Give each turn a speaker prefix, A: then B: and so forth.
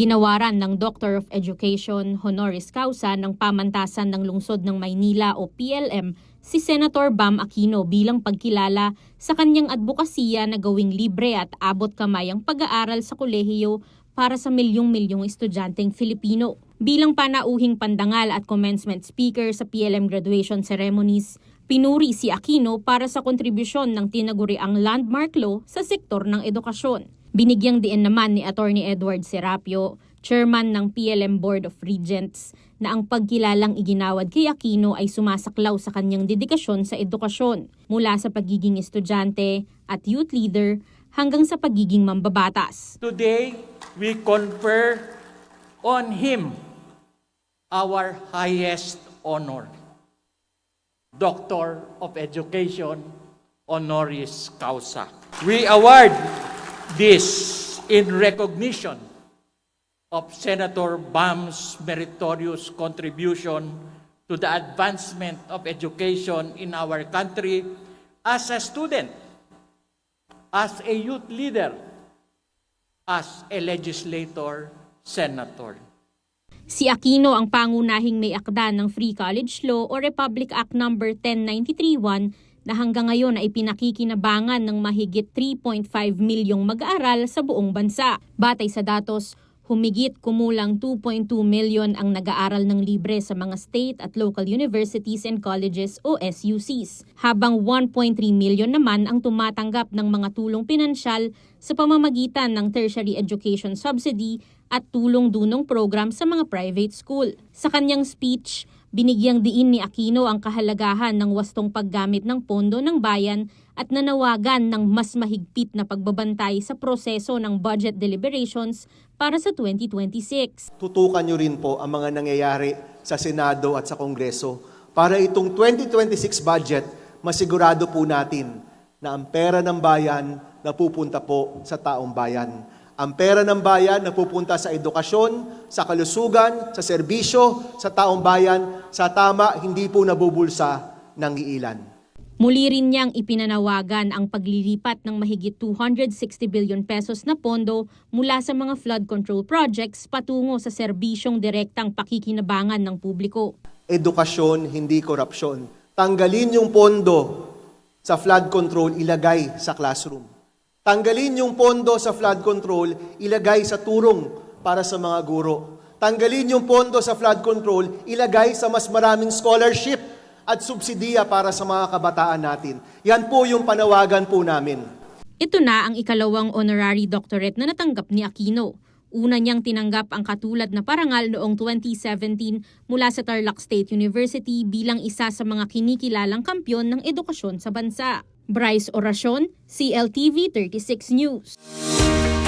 A: Ginawaran ng Doctor of Education honoris causa ng pamantasan ng lungsod ng Maynila o PLM si Senator Bam Aquino bilang pagkilala sa kanyang advokasya na gawing libre at abot kamay ang pag-aaral sa kolehiyo para sa milyong-milyong estudyanteng Filipino. Bilang panauhing pandangal at commencement speaker sa PLM graduation ceremonies, pinuri si Aquino para sa kontribusyon ng tinaguriang landmark law sa sektor ng edukasyon. Binigyang diin naman ni Attorney Edward Serapio, chairman ng PLM Board of Regents, na ang pagkilalang iginawad kay Aquino ay sumasaklaw sa kanyang dedikasyon sa edukasyon mula sa pagiging estudyante at youth leader hanggang sa pagiging mambabatas.
B: Today, we confer on him our highest honor, Doctor of Education honoris causa. We award this in recognition of Senator Bam's meritorious contribution to the advancement of education in our country as a student, as a youth leader, as a legislator, senator.
A: Si Aquino ang pangunahing may akda ng Free College Law o Republic Act No. 10331 na hanggang ngayon ay pinakikinabangan ng mahigit 3.5 milyong mag-aaral sa buong bansa. Batay sa datos, humigit kumulang 2.2 milyon ang nag-aaral ng libre sa mga state at local universities and colleges o SUCs, habang 1.3 milyon naman ang tumatanggap ng mga tulong pinansyal sa pamamagitan ng tertiary education subsidy at tulong-dunong program sa mga private school. Sa kanyang speech, binigyang diin ni Aquino ang kahalagahan ng wastong paggamit ng pondo ng bayan at nanawagan ng mas mahigpit na pagbabantay sa proseso ng budget deliberations para sa 2026.
C: tutukan nyo rin po ang mga nangyayari sa Senado at sa Kongreso para itong 2026 budget, masigurado po natin na ang pera ng bayan napupunta po sa taong bayan. Ang pera ng bayan napupunta sa edukasyon, sa kalusugan, sa serbisyo, sa taong bayan, sa tama, hindi po nabubulsa ng iilan.
A: Muli rin niyang ipinanawagan ang paglilipat ng mahigit 260 billion pesos na pondo mula sa mga flood control projects patungo sa serbisyong direktang pakikinabangan ng publiko.
C: Edukasyon, hindi korupsyon. Tanggalin yung pondo sa flood control, ilagay sa classroom. Tanggalin yung pondo sa flood control, ilagay sa turong para sa mga guro. Tanggalin yung pondo sa flood control, ilagay sa mas maraming scholarship at subsidiya para sa mga kabataan natin. Yan po yung panawagan po namin.
A: Ito na ang ikalawang honorary doctorate na natanggap ni Aquino. Una niyang tinanggap ang katulad na parangal noong 2017 mula sa Tarlac State University bilang isa sa mga kinikilalang kampyon ng edukasyon sa bansa. Bryce Oracion, CLTV 36 News.